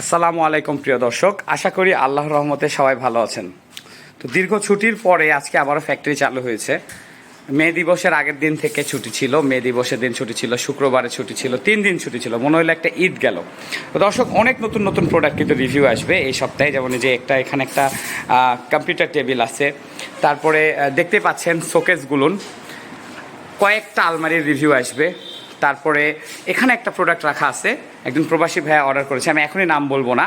আসসালামু আলাইকুম, প্রিয় দর্শক। আশা করি আল্লাহর রহমতে সবাই ভালো আছেন। তো দীর্ঘ ছুটির পরে আজকে আবারও ফ্যাক্টরি চালু হয়েছে। মে দিবসের আগের দিন থেকে ছুটি ছিল। মে দিবসের দিন ছুটি ছিল শুক্রবারে ছুটি ছিল, তিন দিন ছুটি ছিল। মনে হলো একটা ঈদ গেল। তো দর্শক, অনেক নতুন নতুন প্রোডাক্ট কিন্তু রিভিউ আসবে এই সপ্তাহে। যেমন যে একটা, এখানে একটা কম্পিউটার টেবিল আছে। তারপরে দেখতে পাচ্ছেন শোকেসগুলোন কয়েকটা আলমারির রিভিউ আসবে। তারপরে এখানে একটা প্রোডাক্ট রাখা আছে। একজন প্রবাসী ভাইয়া অর্ডার করেছে। আমি এখনই নাম বলব না।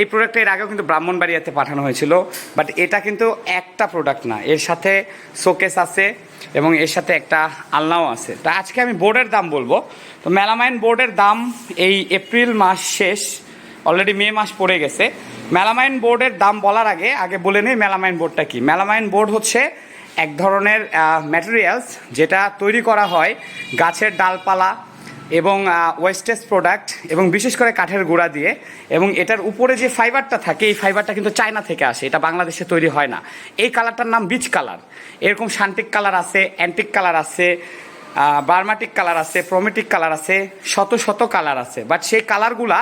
এই প্রোডাক্টটা এর আগেও কিন্তু ব্রাহ্মণবাড়িয়াতে পাঠানো হয়েছিল। বাট এটা কিন্তু একটা প্রোডাক্ট না। এর সাথে শোকেস আছে এবং এর সাথে একটা আলনাও আছে। তা আজকে আমি বোর্ডের দাম বলব। তো মেলামাইন বোর্ডের দাম এই এপ্রিল মাস শেষ। অলরেডি মে মাস পড়ে গেছে। মেলামাইন বোর্ডের দাম বলার আগে আগে বলে নিই মেলামাইন বোর্ডটা কি। মেলামাইন বোর্ড হচ্ছে এক ধরনের ম্যাটেরিয়ালস যেটা তৈরি করা হয় গাছের ডালপালা এবং ওয়েস্টেজ প্রোডাক্ট এবং বিশেষ করে কাঠের গুঁড়া দিয়ে এবং এটার উপরে যে ফাইবারটা থাকে, এই ফাইবারটা কিন্তু চায়না থেকে আসে, এটা বাংলাদেশে তৈরি হয় না। এই কালারটার নাম বিচ কালার এরকম শান্তিক কালার আছে অ্যান্টিক কালার আছে বার্মাটিক কালার আছে প্রমেটিক কালার আছে, শত শত কালার আছে। বাট সেই কালারগুলা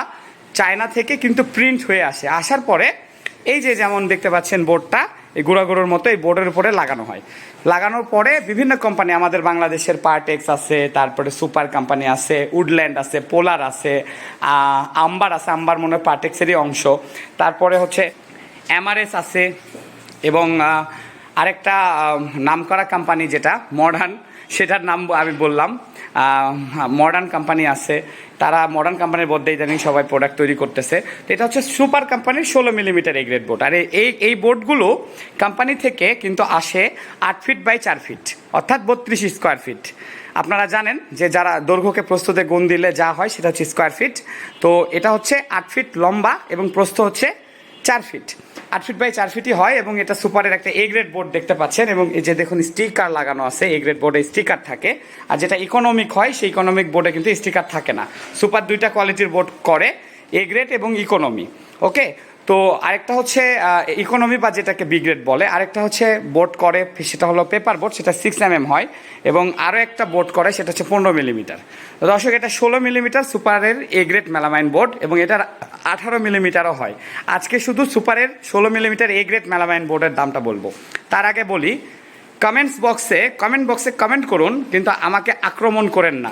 চায়না থেকে কিন্তু প্রিন্ট হয়ে আসে। আসার পরে এই যে যেমন দেখতে পাচ্ছেন বোর্ডটা এই গুঁড়াগুঁড়োর মতো এই বোর্ডের উপরে লাগানো হয়। লাগানোর পরে বিভিন্ন কোম্পানি আমাদের বাংলাদেশের পার্টেক্স আছে, তারপরে সুপার কোম্পানি আছে উডল্যান্ড আছে পোলার আছে আম্বার আছে আম্বার মনে হয় পার্টেক্সেরই অংশ। তারপরে হচ্ছে এমআরএস আছে এবং আরেকটা নাম করা কোম্পানি যেটা মডার্ন সেটার নাম আমি বললাম। মডার্ন কোম্পানি আছে। তারা মডার্ন কোম্পানির মধ্যে ইদানিং সবাই প্রোডাক্ট তৈরি করতেছে। তো এটা হচ্ছে সুপার কোম্পানির ষোলো মিলিমিটার এই গ্রেড বোর্ড আর এই এই বোর্ডগুলো কোম্পানি থেকে কিন্তু আসে আট ফিট বাই চার ফিট অর্থাৎ বত্রিশ স্কোয়ার ফিট আপনারা জানেন যে যারা দৈর্ঘ্যকে প্রস্তুতে গুণ দিলে যা হয় সেটা হচ্ছে স্কোয়ার ফিট তো এটা হচ্ছে আট ফিট লম্বা এবং প্রস্থ হচ্ছে চার ফিট আট ফিট বাই চার ফিটই হয় এবং এটা সুপারের একটা এ গ্রেড বোর্ড দেখতে পাচ্ছেন এবং এই যে দেখুন স্টিকার লাগানো আছে এ গ্রেড বোর্ডে স্টিকার থাকে। আর যেটা ইকোনমিক হয়, সেই ইকোনমিক বোর্ডে কিন্তু স্টিকার থাকে না। সুপার দুইটা কোয়ালিটির বোর্ড করে এ গ্রেড এবং ইকোনমি ওকে তো আরেকটা হচ্ছে ইকোনমি বা যেটাকে বি গ্রেড বলে, আরেকটা হচ্ছে বোর্ড করে, সেটা হলো পেপার বোর্ড সেটা সিক্স এম হয়, এবং আরও একটা বোর্ড করে, সেটা হচ্ছে পনেরো মিলিমিটার দর্শক, এটা ষোলো মিলিমিটার সুপারের এ গ্রেড মেলামাইন বোর্ড এবং এটার আঠারো মিলিমিটারও হয়। আজকে শুধু সুপারের ষোলো মিলিমিটার এ গ্রেড মেলামাইন বোর্ডের দামটা বলব। তার আগে বলি কমেন্টস বক্সে কমেন্ট বক্সে কমেন্ট করুন, কিন্তু আমাকে আক্রমণ করেন না।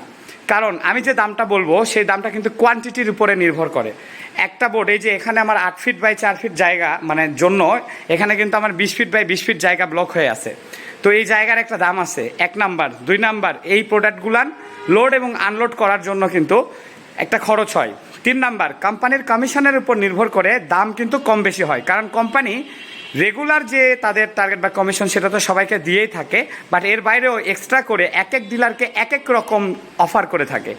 কারণ আমি যে দামটা বলব, সেই দামটা কিন্তু কোয়ান্টিটির উপরে নির্ভর করে। একটা বোর্ড এই যে এখানে আমার আট ফিট বাই চার ফিট জায়গা মানে জন্য, এখানে কিন্তু আমার বিশ ফিট বাই বিশ ফিট জায়গা ব্লক হয়ে আছে। তো এই জায়গার একটা দাম আছে, এক নাম্বার। দুই নাম্বার, এই প্রোডাক্টগুলান লোড এবং আনলোড করার জন্য কিন্তু একটা খরচ হয়। তিন নাম্বার কোম্পানির কমিশনের উপর নির্ভর করে দাম কিন্তু কম বেশি হয়। কারণ কোম্পানি রেগুলার যে তাদের টার্গেট বা কমিশন সেটা তো সবাইকে দিয়েই থাকে বাট এর বাইরেও এক্সট্রা করে এক এক ডিলারকে এক এক রকম অফার করে থাকে।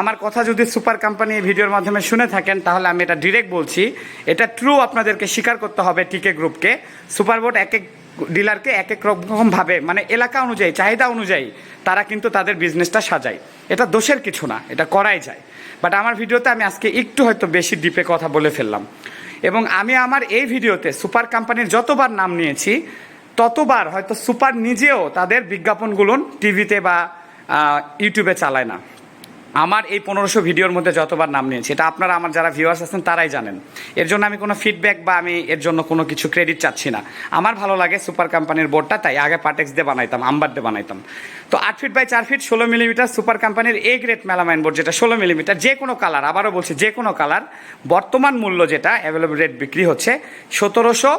আমার কথা যদি সুপার কোম্পানি ভিডিওর মাধ্যমে শুনে থাকেন, তাহলে আমি এটা ডিরেক্ট বলছি, এটা ট্রু আপনাদেরকে স্বীকার করতে হবে টিকে গ্রুপকে সুপার বোর্ড এক এক ডিলারকে এক এক রকমভাবে মানে এলাকা অনুযায়ী, চাহিদা অনুযায়ী তারা কিন্তু তাদের বিজনেসটা সাজায়। এটা দোষের কিছু না, এটা করাই যায়। বাট আমার ভিডিওতে আমি আজকে একটু হয়তো বেশি ডিপে কথা বলে ফেললাম। এবং আমি আমার এই ভিডিওতে সুপার কোম্পানির যতবার নাম নিয়েছি, ততবার হয়তো সুপার নিজেও তাদের বিজ্ঞাপনগুলো টিভিতে বা ইউটিউবে চালায় না। আমার এই পনেরোশো ভিডিওর মধ্যে যতবার নাম নিয়েছি, এটা আপনারা আমার যারা ভিউয়ার্স আছেন তারাই জানেন। এর জন্য আমি কোনো ফিডব্যাক বা আমি এর জন্য কোনো কিছু ক্রেডিট চাচ্ছি না। আমার ভালো লাগে সুপার কোম্পানির বোর্ডটা তাই আগে পাটেক্স দিয়ে বানাইতাম আম্বার দিয়ে বানাইতাম। তো আট ফিট বাই চার ফিট ষোলো মিলিমিটার সুপার কোম্পানির এ গ্রেড মেলামাইন বোর্ড যেটা ষোলো মিলিমিটার যে কোনো কালার আবারও বলছি যে কোনো কালার বর্তমান মূল্য যেটা অ্যাভেলেবল রেট বিক্রি হচ্ছে সতেরোশো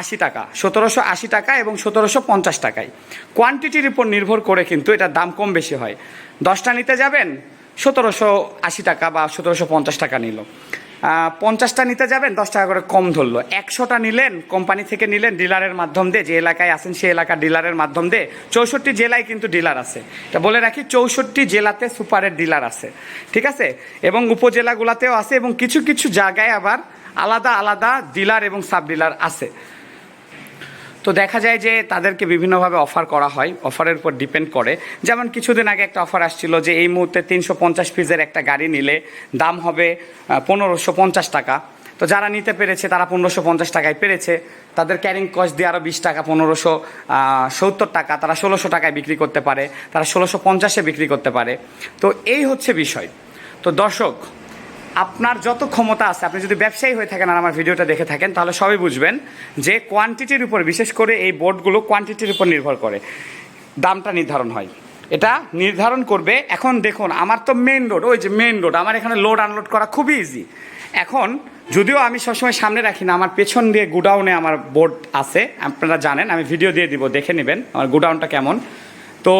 আশি টাকা, সতেরোশো আশি টাকা এবং সতেরোশো পঞ্চাশ টাকায়। কোয়ান্টিটির উপর নির্ভর করে কিন্তু এটার দাম কম বেশি হয়। দশটা নিতে যাবেন সতেরোশো আশি টাকা বা সতেরোশো পঞ্চাশ টাকা নিল। পঞ্চাশটা নিতে যাবেন, দশ টাকা করে কম ধরলো। একশোটা নিলেন, কোম্পানি থেকে নিলেন ডিলারের মাধ্যম দিয়ে, যে এলাকায় আছেন সেই এলাকার ডিলারের মাধ্যম দিয়ে। চৌষট্টি জেলায় কিন্তু ডিলার আছে। এটা বলে রাখি, চৌষট্টি জেলাতে সুপারের ডিলার আছে। ঠিক আছে? এবং উপজেলাগুলোতেও আছে এবং কিছু কিছু জায়গায় আবার আলাদা আলাদা ডিলার এবং সাব ডিলার আছে। তো দেখা যায় যে তাদেরকে বিভিন্নভাবে অফার করা হয় অফারের উপর ডিপেন্ড করে। যেমন কিছুদিন আগে একটা অফার আসছিল যে এই মুহূর্তে তিনশো পঞ্চাশ পিসের একটা গাড়ি নিলে দাম হবে পনেরোশো পঞ্চাশ টাকা। তো যারা নিতে পেরেছে তারা পনেরোশো পঞ্চাশ টাকায় পেরেছে। তাদের ক্যারিং কস্ট দিয়ে আরও বিশ টাকা, পনেরোশো সত্তর টাকা, তারা ষোলোশো টাকায় বিক্রি করতে পারে, তারা ষোলোশো পঞ্চাশে বিক্রি করতে পারে। তো এই হচ্ছে বিষয়। তো দর্শক আপনার যত ক্ষমতা আছে, আপনি যদি ব্যবসায়ী হয়ে থাকেন আর আমার ভিডিওটা দেখে থাকেন, তাহলে সবাই বুঝবেন যে কোয়ান্টিটির উপর, বিশেষ করে এই বোর্ডগুলো কোয়ান্টিটির উপর নির্ভর করে। দামটা নির্ধারণ হয়। এটা নির্ধারণ করবে। এখন দেখুন, আমার তো মেন রোড ওই যে মেন রোড আমার এখানে লোড আনলোড করা খুবই ইজি এখন, যদিও আমি সবসময় সামনে রাখি না, আমার পেছন দিয়ে গুডাউনে আমার বোর্ড আছে, আপনারা জানেন, আমি ভিডিও দিয়ে দিব, দেখে নেবেন আমার গুডাউনটা কেমন। তো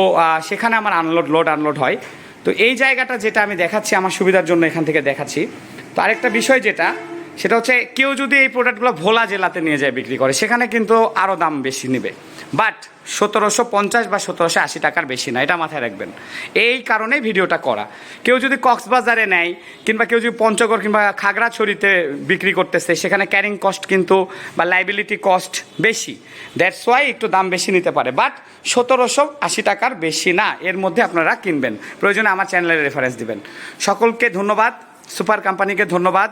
সেখানে আমার আনলোড লোড আনলোড হয়। তো এই জায়গাটা যেটা আমি দেখাচ্ছি, আমার সুবিধার জন্য এখান থেকে দেখাচ্ছি। তো আরেকটা বিষয় যেটা, সেটা হচ্ছে কেউ যদি এই প্রোডাক্টগুলো ভোলা জেলাতে নিয়ে যায় বিক্রি করে, সেখানে কিন্তু আরও দাম বেশি নেবে। বাট সতেরোশো পঞ্চাশ বা সতেরোশো আশি টাকার বেশি না, এটা মাথায় রাখবেন। এই কারণেই ভিডিওটা করা। কেউ যদি কক্সবাজারে নেয় কিংবা কেউ যদি পঞ্চগড় কিংবা খাগড়াছড়িতে বিক্রি করতেছে, সেখানে ক্যারিং কস্ট কিন্তু বা লাইবিলিটি কস্ট বেশি। দ্যাটস ওয়াই একটু দাম বেশি নিতে পারে। বাট সতেরোশো আশি টাকার বেশি না, এর মধ্যে আপনারা কিনবেন। প্রয়োজনে আমার চ্যানেলের রেফারেন্স দিবেন। সকলকে ধন্যবাদ সুপার কোম্পানিকে ধন্যবাদ,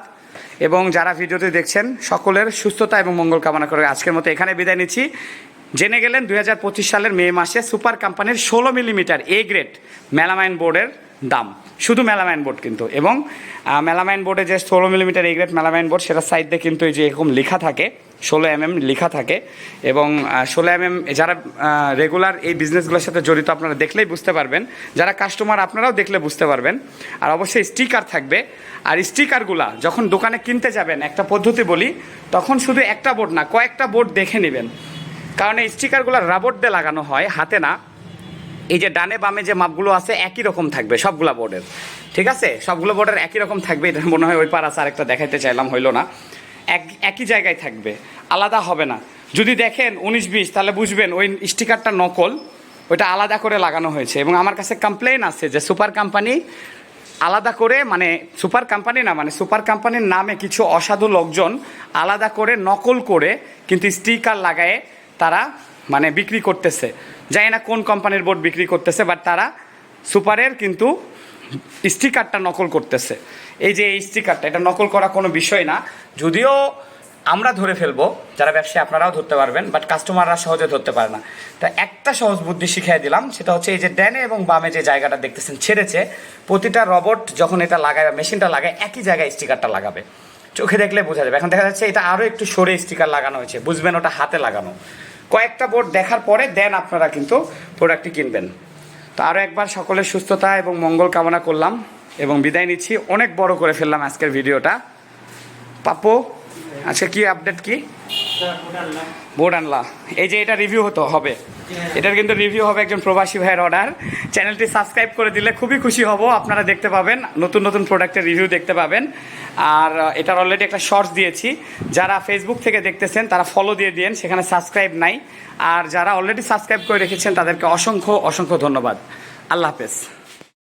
এবং যারা ভিডিওটি দেখছেন, সকলের সুস্থতা এবং মঙ্গল কামনা করে আজকের মতো এখানে বিদায় নিচ্ছি। জেনে গেলেন দু হাজার পঁচিশ সালের মে মাসে সুপার কোম্পানির ষোলো মিলিমিটার এ গ্রেড মেলামাইন বোর্ডের দাম। শুধু মেলামাইন বোর্ড কিন্তু। এবং মেলামাইন বোর্ডে যে ষোলো millimetre A grade melamine board, সেটা সাইডে কিন্তু এই যে এরকম লেখা থাকে, ষোলো এম এম লেখা থাকে। এবং ষোলো এম এম যারা রেগুলার এই বিজনেসগুলোর সাথে জড়িত আপনারা দেখলেই বুঝতে পারবেন। যারা কাস্টমার আপনারাও দেখলে বুঝতে পারবেন। আর অবশ্যই স্টিকার থাকবে। আর স্টিকারগুলা যখন দোকানে কিনতে যাবেন, একটা পদ্ধতি বলি, তখন শুধু একটা বোর্ড না, কয়েকটা বোর্ড দেখে নেবেন। কারণ এই স্টিকারগুলো রাবট দিয়ে লাগানো হয়, হাতে না। এই যে ডানে বামে যে মাপগুলো আছে, একই রকম থাকবে সবগুলা বোর্ডের। ঠিক আছে? সবগুলো বোর্ডের একই রকম থাকবে, এটা মনে হয় ওই পার আছে, আরেকটা দেখাইতে চাইলাম, হইল না। এক, একই জায়গায় থাকবে, আলাদা হবে না। যদি দেখেন উনিশ বিশ, তাহলে বুঝবেন ওই স্টিকারটা নকল, ওইটা আলাদা করে লাগানো হয়েছে। এবং আমার কাছে কমপ্লেন আছে যে সুপার কোম্পানি আলাদা করে মানে সুপার কোম্পানি না মানে সুপার কোম্পানির নামে কিছু অসাধু লোকজন আলাদা করে, নকল করে কিন্তু স্টিকার লাগায়ে তারা মানে বিক্রি করতেছে। জানি না কোন কোম্পানির বোর্ড বিক্রি করতেছে বাট তারা সুপারের কিন্তু স্টিকারটা নকল করতেছে। এই যে এই স্টিকারটা, এটা নকল করা কোনো বিষয় না। যদিও আমরা ধরে ফেলব, যারা ব্যবসায়ী আপনারাও ধরতে পারবেন বাট কাস্টমাররা সহজে ধরতে পারে না। তা একটা সহজ বুদ্ধি শিখিয়ে দিলাম, সেটা হচ্ছে এই যে ড্যানে এবং বামে যে জায়গাটা দেখতেছেন ছেড়েছে, প্রতিটা রবট যখন এটা লাগায় বা মেশিনটা লাগায়, একই জায়গায় স্টিকারটা লাগাবে। চোখে দেখলে বোঝা যাবে। এখন দেখা যাচ্ছে এটা আরও একটু সরে স্টিকার লাগানো হয়েছে, বুঝবেন ওটা হাতে লাগানো। কয়েকটা বোর্ড দেখার পরে দেন আপনারা কিন্তু প্রোডাক্টটি কিনবেন। তো আরও একবার সকলের সুস্থতা এবং মঙ্গল কামনা করলাম এবং বিদায় নিচ্ছি। অনেক বড় করে ফেললাম আজকের ভিডিওটা। পাপো আচ্ছা কি আপডেট কি? বোর্ড আনলা। এই যে এটা রিভিউ হতো, হবে। এটার কিন্তু রিভিউ হবে একজন প্রবাসী ভাইয়ের অর্ডার চ্যানেলটি সাবস্ক্রাইব করে দিলে খুবই খুশি হব, আপনারা দেখতে পাবেন। নতুন নতুন প্রোডাক্টের রিভিউ দেখতে পাবেন। আর এটার অলরেডি একটা শর্টস দিয়েছি। যারা ফেসবুক থেকে দেখতেছেন, তারা ফলো দিয়ে দিন সেখানে সাবস্ক্রাইব নাই। আর যারা অলরেডি সাবস্ক্রাইব করে রেখেছেন, তাদেরকে অসংখ্য অসংখ্য ধন্যবাদ। আল্লাহ হাফেজ।